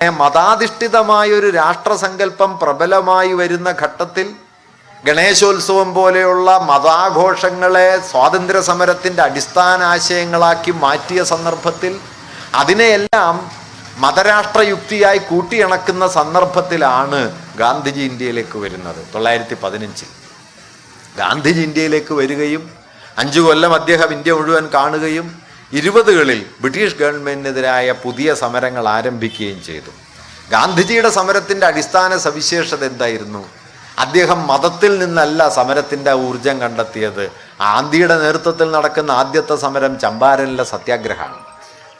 മതാധിഷ്ഠിതമായ ഒരു രാഷ്ട്രസങ്കല്പം പ്രബലമായി വരുന്ന ഘട്ടത്തിൽ ഗണേശോത്സവം പോലെയുള്ള മതാഘോഷങ്ങളെ സ്വാതന്ത്ര്യ സമരത്തിന്റെ അടിസ്ഥാന ആശയങ്ങളാക്കി മാറ്റിയ സന്ദർഭത്തിൽ അതിനെയെല്ലാം മതരാഷ്ട്രയുക്തിയായി കൂട്ടിയിണക്കുന്ന സന്ദർഭത്തിലാണ് ഗാന്ധിജി ഇന്ത്യയിലേക്ക് വരുന്നത്. തൊള്ളായിരത്തി പതിനഞ്ചിൽ. ഗാന്ധിജി ഇന്ത്യയിലേക്ക് വരികയും അഞ്ചു കൊല്ലം അദ്ദേഹം ഇന്ത്യ മുഴുവൻ കാണുകയും ഇരുപതുകളിൽ ബ്രിട്ടീഷ് ഗവൺമെന്റിനെതിരായ പുതിയ സമരങ്ങൾ ആരംഭിക്കുകയും ചെയ്തു. ഗാന്ധിജിയുടെ സമരത്തിന്റെ അടിസ്ഥാന സവിശേഷത എന്തായിരുന്നു? അദ്ദേഹം മതത്തിൽ നിന്നല്ല സമരത്തിന്റെ ഊർജം കണ്ടെത്തിയത്. ആന്തിയുടെ നേതൃത്വത്തിൽ നടക്കുന്ന ആദ്യത്തെ സമരം ചമ്പാരനിലെ സത്യാഗ്രഹമാണ്.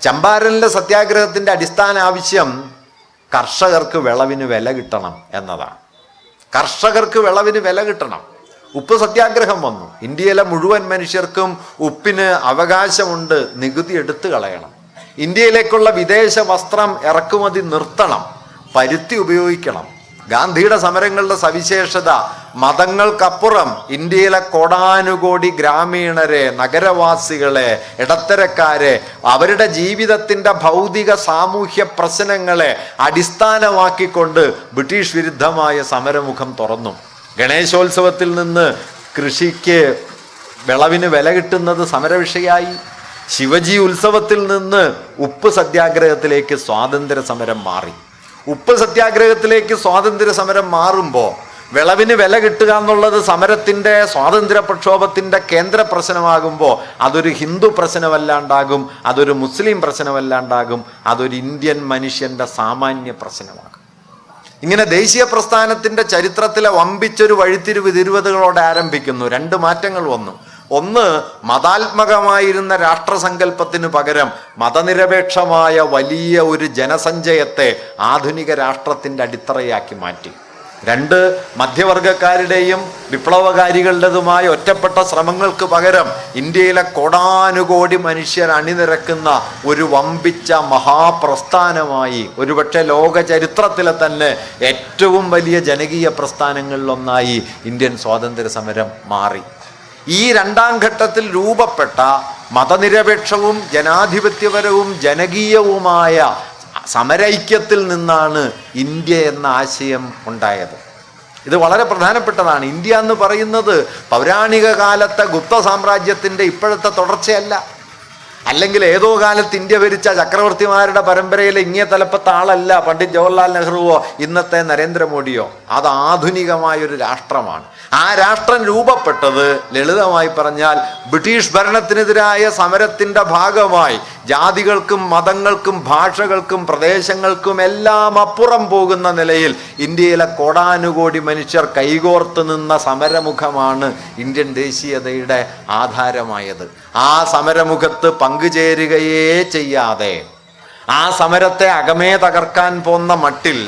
ചമ്പാരനിലെ സത്യാഗ്രഹത്തിന്റെ അടിസ്ഥാന ആവശ്യം കർഷകർക്ക് വിളവിന് വില കിട്ടണം എന്നതാണ്. കർഷകർക്ക് വിളവിന് വില കിട്ടണം. ഉപ്പ് സത്യാഗ്രഹം വന്നു. ഇന്ത്യയിലെ മുഴുവൻ മനുഷ്യർക്കും ഉപ്പിന് അവകാശമുണ്ട്. നികുതി എടുത്തു കളയണം. ഇന്ത്യയിലേക്കുള്ള വിദേശ വസ്ത്രം ഇറക്കുമതി നിർത്തണം. പരുത്തി ഉപയോഗിക്കണം. ഗാന്ധിയുടെ സമരങ്ങളുടെ സവിശേഷത മതങ്ങൾക്കപ്പുറം ഇന്ത്യയിലെ കോടാനുകോടി ഗ്രാമീണരെ നഗരവാസികളെ ഇടത്തരക്കാരെ അവരുടെ ജീവിതത്തിന്റെ ഭൗതിക സാമൂഹ്യ പ്രശ്നങ്ങളെ അടിസ്ഥാനമാക്കിക്കൊണ്ട് ബ്രിട്ടീഷ് വിരുദ്ധമായ സമരമുഖം തുറന്നു. ഗണേശോത്സവത്തിൽ നിന്ന് കൃഷിക്ക് വിളവിന് വില കിട്ടുന്നത് സമരവിഷയായി. ശിവജി ഉത്സവത്തിൽ നിന്ന് ഉപ്പ് സത്യാഗ്രഹത്തിലേക്ക് സ്വാതന്ത്ര്യ സമരം മാറി. ഉപ്പ് സത്യാഗ്രഹത്തിലേക്ക് സ്വാതന്ത്ര്യ സമരം മാറുമ്പോൾ വിളവിന് വില കിട്ടുക എന്നുള്ളത് സമരത്തിന്റെ സ്വാതന്ത്ര്യ പ്രക്ഷോഭത്തിന്റെ കേന്ദ്ര പ്രശ്നമാകുമ്പോൾ അതൊരു ഹിന്ദു പ്രശ്നമല്ലാണ്ടാകും അതൊരു മുസ്ലിം പ്രശ്നമല്ലാണ്ടാകും അതൊരു ഇന്ത്യൻ മനുഷ്യന്റെ സാമാന്യ പ്രശ്നമാകും. ഇങ്ങനെ ദേശീയ പ്രസ്ഥാനത്തിന്റെ ചരിത്രത്തിലെ വമ്പിച്ചൊരു വഴിത്തിരിവ് തിരുവതുകളോടെ ആരംഭിക്കുന്നു. രണ്ട് മാറ്റങ്ങൾ വന്നു. ഒന്ന് മതാത്മകമായിരുന്ന രാഷ്ട്രസങ്കല്പത്തിന് പകരം മതനിരപേക്ഷമായ വലിയ ഒരു ജനസഞ്ചയത്തെ ആധുനിക രാഷ്ട്രത്തിന്റെ അടിത്തറയാക്കി മാറ്റി. രണ്ട് മധ്യവർഗക്കാരുടെയും വിപ്ലവകാരികളുടേതുമായ ഒറ്റപ്പെട്ട ശ്രമങ്ങൾക്ക് പകരം ഇന്ത്യയിലെ കോടാനുകോടി മനുഷ്യർ അണിനിരക്കുന്ന ഒരു വമ്പിച്ച മഹാപ്രസ്ഥാനമായി ഒരുപക്ഷെ ലോക ചരിത്രത്തിലെ തന്നെ ഏറ്റവും വലിയ ജനകീയ പ്രസ്ഥാനങ്ങളിലൊന്നായി ഇന്ത്യൻ സ്വാതന്ത്ര്യ സമരം മാറി. ഈ രണ്ടാം ഘട്ടത്തിൽ രൂപപ്പെട്ട മതനിരപേക്ഷവും ജനാധിപത്യപരവും ജനകീയവുമായ സമരൈക്യത്തിൽ നിന്നാണ് ഇന്ത്യ എന്ന ആശയം ഉണ്ടായത്. ഇത് വളരെ പ്രധാനപ്പെട്ടതാണ്. ഇന്ത്യ എന്ന് പറയുന്നത് പൗരാണിക കാലത്തെ ഗുപ്ത സാമ്രാജ്യത്തിന്റെ ഇപ്പോഴത്തെ തുടർച്ചയല്ല. അല്ലെങ്കിൽ ഏതോ കാലത്ത് ഇന്ത്യ ഭരിച്ച ചക്രവർത്തിമാരുടെ പരമ്പരയിലെ ഇങ്ങിയ തലപ്പത്തെ ആളല്ല പണ്ഡിറ്റ് ജവഹർലാൽ നെഹ്റുവോ ഇന്നത്തെ നരേന്ദ്രമോദിയോ. അത് ആധുനികമായൊരു രാഷ്ട്രമാണ്. ആ രാഷ്ട്രം രൂപപ്പെട്ടത് ലളിതമായി പറഞ്ഞാൽ ബ്രിട്ടീഷ് ഭരണത്തിനെതിരായ സമരത്തിന്റെ ഭാഗമായി. ജാതികൾക്കും മതങ്ങൾക്കും ഭാഷകൾക്കും പ്രദേശങ്ങൾക്കും എല്ലാം അപ്പുറം പോകുന്ന നിലയിൽ ഇന്ത്യയിലെ കോടാനുകോടി മനുഷ്യർ കൈകോർത്ത് നിന്ന സമരമുഖമാണ് ഇന്ത്യൻ ദേശീയതയുടെ ആധാരമായത്. ആ സമരമുഖത്ത് പങ്കുചേരുകയേ ചെയ്യാതെ ആ സമരത്തെ അകമേ തകർക്കാൻ പോന്ന മട്ടിൽ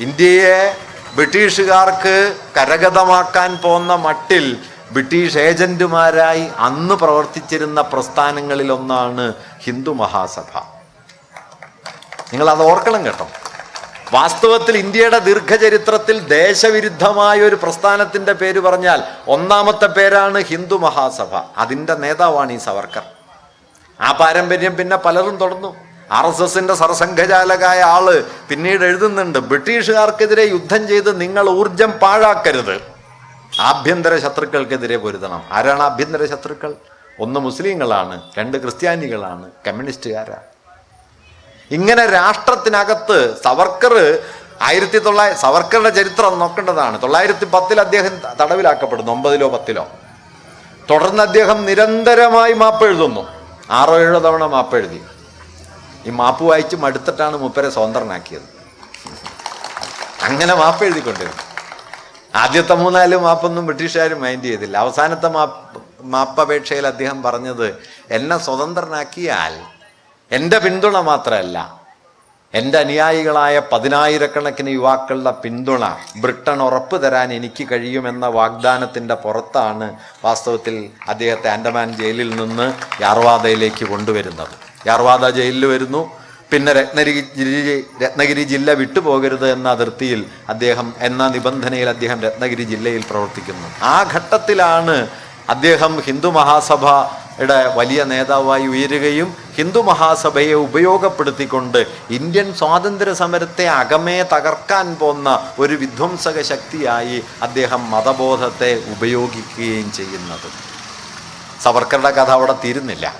ഇന്ത്യയെ ബ്രിട്ടീഷുകാർക്ക് കരഗതമാക്കാൻ പോന്ന മട്ടിൽ ബ്രിട്ടീഷ് ഏജന്റുമാരായി അന്ന് പ്രവർത്തിച്ചിരുന്ന പ്രസ്ഥാനങ്ങളിലൊന്നാണ് ഹിന്ദു മഹാസഭ. നിങ്ങൾ അത് ഓർക്കണം കേട്ടോ. വാസ്തവത്തിൽ ഇന്ത്യയുടെ ദീർഘചരിത്രത്തിൽ ദേശവിരുദ്ധമായ ഒരു പ്രസ്ഥാനത്തിന്റെ പേര് പറഞ്ഞാൽ ഒന്നാമത്തെ പേരാണ് ഹിന്ദു മഹാസഭ. അതിന്റെ നേതാവാണ് ഈ സവർക്കർ. ആ പാരമ്പര്യം പിന്നെ പലരും തുടർന്നു. ആർ എസ് എസിന്റെ സർസംഘചാലകായ ആൾ പിന്നീട് എഴുതുന്നുണ്ട് ബ്രിട്ടീഷുകാർക്കെതിരെ യുദ്ധം ചെയ്ത് നിങ്ങൾ ഊർജം പാഴാക്കരുത്. ആഭ്യന്തര ശത്രുക്കൾക്കെതിരെ പൊരുതണം. ആരാണ് ആഭ്യന്തര ശത്രുക്കൾ? ഒന്ന് മുസ്ലിങ്ങളാണ് രണ്ട് ക്രിസ്ത്യാനികളാണ് കമ്മ്യൂണിസ്റ്റുകാരാണ്. ഇങ്ങനെ രാഷ്ട്രത്തിനകത്ത് സവർക്കർ ആയിരത്തി തൊള്ളായിരത്തി സവർക്കറുടെ ചരിത്രം നോക്കേണ്ടതാണ്. തൊള്ളായിരത്തി പത്തിൽ അദ്ദേഹം തടവിലാക്കപ്പെടുന്നു ഒമ്പതിലോ പത്തിലോ. തുടർന്ന് അദ്ദേഹം നിരന്തരമായി മാപ്പ് എഴുതുന്നു. ആറോ ഏഴോ തവണ മാപ്പ് എഴുതി. ഈ മാപ്പ് വായിച്ച് മടുത്തിട്ടാണ് മുപ്പരെ സ്വതന്ത്രനാക്കിയത്. അങ്ങനെ മാപ്പ് എഴുതിക്കൊണ്ടിരുന്നു. ആദ്യത്തെ മൂന്നാൽ മാപ്പൊന്നും ബ്രിട്ടീഷുകാർ മൈൻഡ് ചെയ്തില്ല. അവസാനത്തെ മാപ്പ് മാപ്പപേക്ഷയിൽ അദ്ദേഹം പറഞ്ഞത് എന്നെ സ്വതന്ത്രനാക്കിയാൽ എന്റെ പിന്തുണ മാത്രമല്ല എന്റെ അനുയായികളായ പതിനായിരക്കണക്കിന് യുവാക്കളുടെ പിന്തുണ ബ്രിട്ടൻ ഉറപ്പ് തരാൻ എനിക്ക് കഴിയുമെന്ന വാഗ്ദാനത്തിന്റെ പുറത്താണ് വാസ്തവത്തിൽ അദ്ദേഹത്തെ ആൻഡമാൻ ജയിലിൽ നിന്ന് യാർവാദയിലേക്ക് കൊണ്ടുവരുന്നത്. യാർവാദ ജയിലിൽ വരുന്നു. പിന്നെ രത്നഗിരി രത്നഗിരി ജില്ല വിട്ടുപോകരുത് എന്ന അതിർത്തിയിൽ അദ്ദേഹം എന്ന നിബന്ധനയിൽ അദ്ദേഹം രത്നഗിരി ജില്ലയിൽ പ്രവർത്തിക്കുന്നു. ആ ഘട്ടത്തിലാണ് അദ്ദേഹം ഹിന്ദു മഹാസഭ യുടെ വലിയ നേതാവായി ഉയരുകയും ഹിന്ദു മഹാസഭയെ ഉപയോഗപ്പെടുത്തിക്കൊണ്ട് ഇന്ത്യൻ സ്വാതന്ത്ര്യ സമരത്തെ അകമേ തകർക്കാൻ പോന്ന ഒരു വിധ്വംസക ശക്തിയായി അദ്ദേഹം മതബോധത്തെ ഉപയോഗിക്കുകയും ചെയ്യുന്നത്. സവർക്കറുടെ കഥ അവിടെ തീരുന്നില്ല.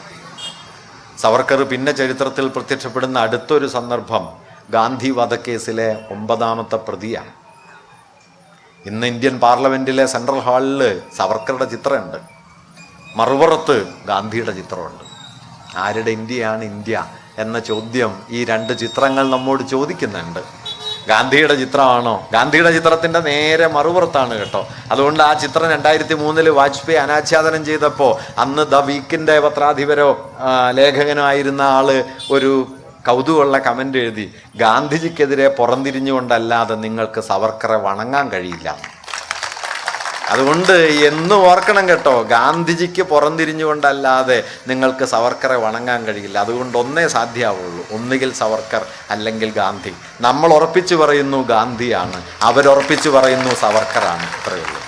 സവർക്കർ പിന്നെ ചരിത്രത്തിൽ പ്രത്യക്ഷപ്പെടുന്ന അടുത്തൊരു സന്ദർഭം ഗാന്ധി വധക്കേസിലെ ഒമ്പതാമത്തെ പ്രതിയാണ്. ഇന്ന് ഇന്ത്യൻ പാർലമെന്റിലെ സെൻട്രൽ ഹാളിൽ സവർക്കറുടെ ചിത്രമുണ്ട്. മറുപുറത്ത് ഗാന്ധിയുടെ ചിത്രമുണ്ട്. ആരുടെ ഇന്ത്യയാണ് ഇന്ത്യ എന്ന ചോദ്യം ഈ രണ്ട് ചിത്രങ്ങൾ നമ്മോട് ചോദിക്കുന്നുണ്ട്. ഗാന്ധിയുടെ ചിത്രമാണോ? ഗാന്ധിയുടെ ചിത്രത്തിന്റെ നേരെ മറുപുറത്താണ് കേട്ടോ. അതുകൊണ്ട് ആ ചിത്രം രണ്ടായിരത്തി മൂന്നിൽ വാജ്പേയി അനാച്ഛാദനം ചെയ്തപ്പോൾ അന്ന് ദ വീക്കിന്റെ പത്രാധിപരോ ലേഖകനോ ആയിരുന്ന ആൾ ഒരു കൗതുകമുള്ള കമന്റ് എഴുതി ഗാന്ധിജിക്കെതിരെ പുറംതിരിഞ്ഞുകൊണ്ടല്ലാതെ നിങ്ങൾക്ക് സവർക്കറെ വണങ്ങാൻ കഴിയില്ല. അതുകൊണ്ട് എന്നും ഓർക്കണം കേട്ടോ. ഗാന്ധിജിക്ക് പുറംതിരിഞ്ഞുകൊണ്ടല്ലാതെ നിങ്ങൾക്ക് സവർക്കറെ വണങ്ങാൻ കഴിയില്ല. അതുകൊണ്ട് ഒന്നേ സാധ്യമാവുള്ളൂ ഒന്നുകിൽ സവർക്കർ അല്ലെങ്കിൽ ഗാന്ധി. നമ്മൾ ഉറപ്പിച്ചു പറയുന്നു ഗാന്ധിയാണ്. അവരുറപ്പിച്ചു പറയുന്നു സവർക്കറാണ്. ഇത്രയേ ഉള്ളൂ.